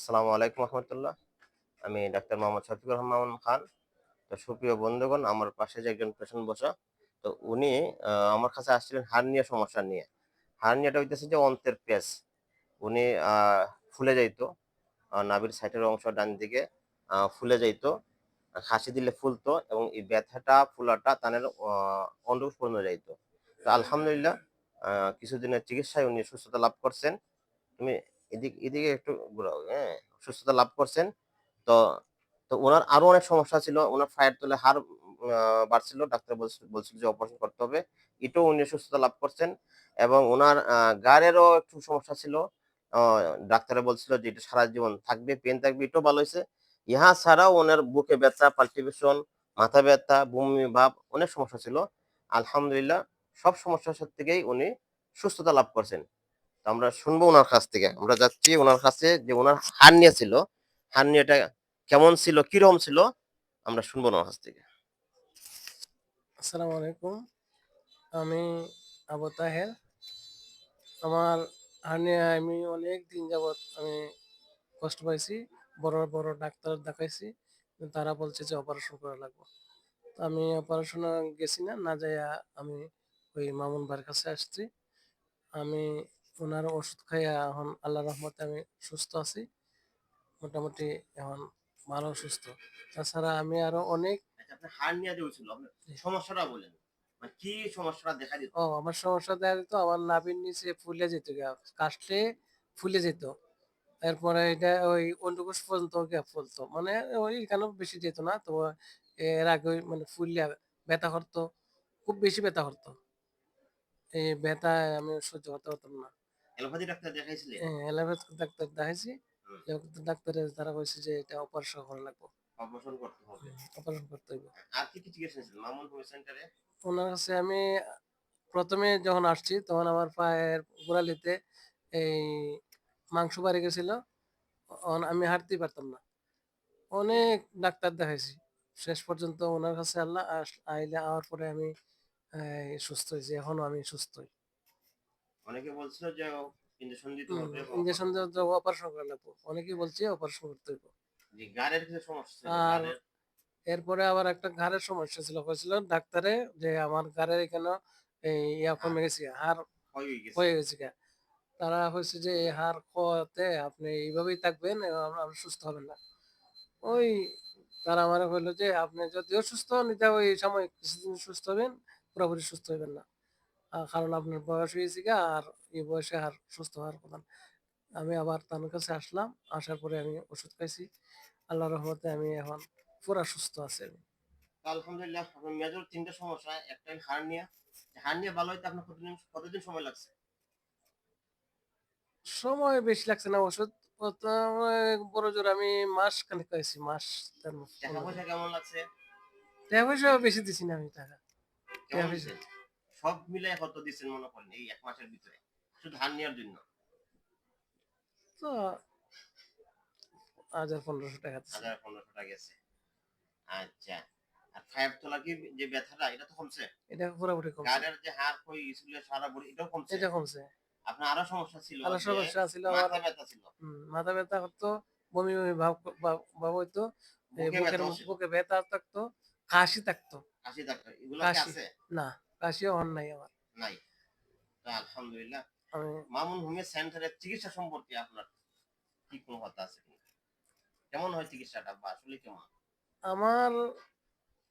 আসসালামু আলাইকুম রহমতুল্লাহ। আমি ডাক্তার মোহাম্মদ শফিকুর রহমান খান। তো সুপ্রিয় বন্ধুগণ, আমার পাশে যে একজন পেশেন্ট বসা, তো উনি আমার কাছে আসছিলেন হার্নিয়া সমস্যা নিয়ে। হার্নিয়াটা হইতেছে যে অন্তের পেস উনি ফুলে যাইতো নাভির সাইডের অংশ ডান দিকে ফুলে যাইতো হাসি দিলে ফুলতো এবং এই ব্যথাটা, ফুলাটা তানের অন্ডকোষ পর্যন্ত যাইতো। তো আলহামদুলিল্লাহ কিছুদিনের চিকিৎসায় উনি সুস্থতা লাভ করছেন। তুমি এদিকে এদিকে একটু ঘোরাও হ্যাঁ? সুস্থতা লাভ করছেন। তো তো ওনার আরও অনেক সমস্যা ছিল। ওনার ফায়ার তোলে হার বাড়ছিল। ডাক্তার বলছিল যে অপারেশন করতে হবে। এটাও উনি সুস্থতা লাভ করছেন। এবং ওনার গাড়েরও একটু সমস্যা ছিল। ডাক্তারে বলছিল যে এটা সারা জীবন থাকবে পেন থাকবে, এটাও ভালো হয়েছে। ইহা ছাড়াও ওনার বুকে ব্যথা পাল্টিভেশন মাথা ব্যথা, বমি, ভাব অনেক সমস্যা ছিল। আলহামদুলিল্লাহ, সব সমস্যার থেকেই উনি সুস্থতা লাভ করছেন। আমরা শুনব ওনার কাছ থেকে। আমরা যাচ্ছি ওনার কাছে যে ওনার হার্নিয়া ছিল। হার্নিয়াটা কেমন ছিল কীরকম ছিল, আমরা শুনব ওনার কাছ থেকে। আসসালামু আলাইকুম। আমি আবু তাহের। আমার হার্নিয়া আমি অনেক দিন যাবৎ আমি কষ্ট পাইছি, বড় বড় ডাক্তার দেখাইছি, তারা বলছে যে অপারেশন করা লাগবে। আমি অপারেশন গেছি না না যাইয়া আমি ওই মামুন ভাইয়ের কাছে আসছি। আমি ওনার ওষুধ খাইয়া এখন আল্লাহ রহমতে আমি সুস্থ আছি। মোটামুটি এখন ভালো সুস্থ। তাছাড়া আমি আরও অনেক আচ্ছা সমস্যাটা বলেন। মানে কি সমস্যাটা দেখা দিত? ও আমার সমস্যা দেখা দিত আমার নাভির নিচে ফুলে যেত কাশলে ফুলে যেত। এরপরে এটা ওই অন্ডকোষ পর্যন্ত ফুলতো। মানে ওই এখানে বেশি যেত না তো এর আগে মানে ফুললে ব্যথা করতো খুব বেশি ব্যথা করতো। এই ব্যথা আমি সহ্য করতে পারতাম না। অ্যালোপ্যাথি ডাক্তার দেখাইছিলেন এলাভেথ ডাক্তার দেখাইছি। ডাক্তারের তারা কইছে যে এটা অপারেশন করা লাগবে। অপারেশন করতে হবে। অপারেশন করতে হইব। আর কি কি চিকিৎসা ছিল মামুন হোমিও সেন্টারে? ওনার কাছে আমি প্রথমে যখন আসছি তখন আমার পায়ের গোড়ালিতে এই মাংস বাড়ি গেছিল। আমি হাঁটতেই পারতাম না। অনেক ডাক্তার দেখাইছি। শেষ পর্যন্ত ওনার কাছে আল্লাহ আইলে আওয়ার পরে আমি সুস্থ হয়েছি। এখনও আমি সুস্থই। অনেকে বলছিল যে ইনজেকশন দিতে হবে ইঞ্জেকশন অপারেশন করা লাগবো অনেকেই বলছে অপারেশন করতে হইব। যে গাড়ের কিছু সমস্যা আর এরপরে আবার একটা ঘাড়ের সমস্যা ছিল হয়েছিল ডাক্তারে যে আমার ঘাড়ের এখানে ইয়া কমে গেছে হয়ে গেছে। হয়ে গেছে। তারা হয়েছে যে এই হাড় ক্ষতে আপনি এইভাবেই থাকবেন এবং আপনি সুস্থ হবেন না। ওই তারা আমার বলল যে আপনি যদিও সুস্থ হন এটা ওই সাময়িক কিছুদিন সুস্থ হবেন পুরোপুরি সুস্থ হবেন না। কারণ আপনার বয়স হয়েছে গা আর এই বয়সে আর সুস্থ হওয়ার কথা আমি আবার তার কাছে আসলাম আসার পরে আমি ওষুধ খাইছি। আল্লাহ রহমতে আমি এখন পুরা সুস্থ আছি আমি। আলহামদুলিল্লাহ আপনার মেজর তিনটা সমস্যা। একটা হার্নিয়া। হার্নিয়া ভালো হইতে আপনার কতদিন কতদিন সময় লাগছে? সময় বেশি লাগছে না ওষুধ প্রথমে বড় জোর আমি মাস খানিক খাইছি মাস টাকা পয়সা কেমন লাগছে? টাকা পয়সা বেশি দিছি না আমি টাকা। টাকা দিচ্ছে? সব মিলে কত দিচ্ছেন মনে করেন এই এক মাসের ভিতরে? শুধু হার্নিয়ার জন্য। তো হাজার পনেরোশো টাকা হাজার পনেরোশো টাকা গেছে। আচ্ছা। আর ফায়ার তোলা কি যে ব্যথাটা এটা তো কমছে? এটা পুরোপুরি কমছে। গাড়ের যে হাড় হয়ে গেছিল সারা বডি এটাও কমছে? এটা কমছে। আপনার আরও সমস্যা ছিল আরও সমস্যা ছিল মাথা ব্যথা ছিল। মাথা ব্যথা করতো বমি বমি ভাব ভাব- হইতো বুকে বুকের ব্যথা থাকতো কাশি থাকতো। কাশি ডাক্তার এগুলো কি আছে? না। কাশিও হন নাই আমার। নাই। আলহামদুলিল্লাহ। মামুন হোমিও সেন্টারের চিকিৎসা সম্পর্কে আপনার কি কোনো কথা আছে? কেমন হয় চিকিৎসাটা বা আসলে কেমন? আমার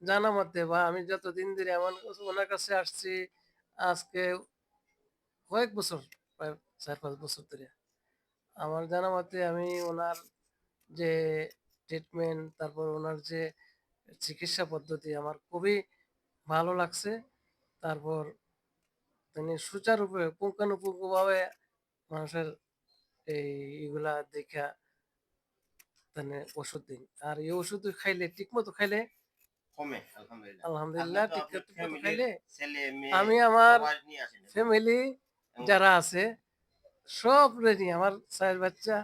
জানা মতে বা আমি যতদিন ধরে এমন ওনার কাছে আসছি আজকে কয়েক বছর প্রায় চার পাঁচ বছর ধরে আমার জানা মতে আমি ওনার যে ট্রিটমেন্ট তারপর ওনার যে চিকিৎসা পদ্ধতি আমার খুবই ভালো লাগছে। তারপর তিনি সুচারুরূপে পুঙ্খানুপুঙ্খভাবে মানুষের এই এগুলা দেখা মানে ওষুধ দিন। আর এই ওষুধ খাইলে ঠিক মতো খাইলে কমে আলহামদুলিল্লাহ। খাইলে আমি আমার নিয়ে ফ্যামিলি যারা আছে সব রেডি। আমার চার বাচ্চা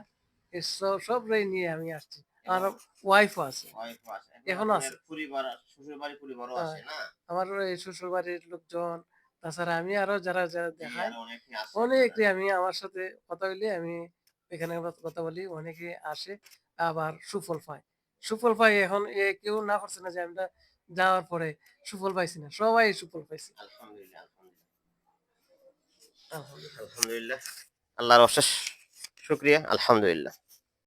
সব সব রেডি নিয়ে আমি আসছি। আর ওয়াইফও আছে। wife ও আছে। এখনও আছে। পরিবার শ্বশুর বাড়ি পরিবারও হ্যাঁ। আছে না? আমার এই শ্বশুর বাড়ির লোকজন তাছাড়া আমি আরও যারা যারা দেখাই অনেকে আমি আমার সাথে কথা বলে আমি এখানে কথা বলি অনেকে আসে আবার সুফল পায়। সুফল পাই এখন এ কেউ না করছে না যে আমরা যাওয়ার পরে সুফল পাইছি না সবাই সুফল পাইছে। আলহামদুলিল্লাহ। আল্লাহর অশেষ শুক্রিয়া আলহামদুলিল্লাহ।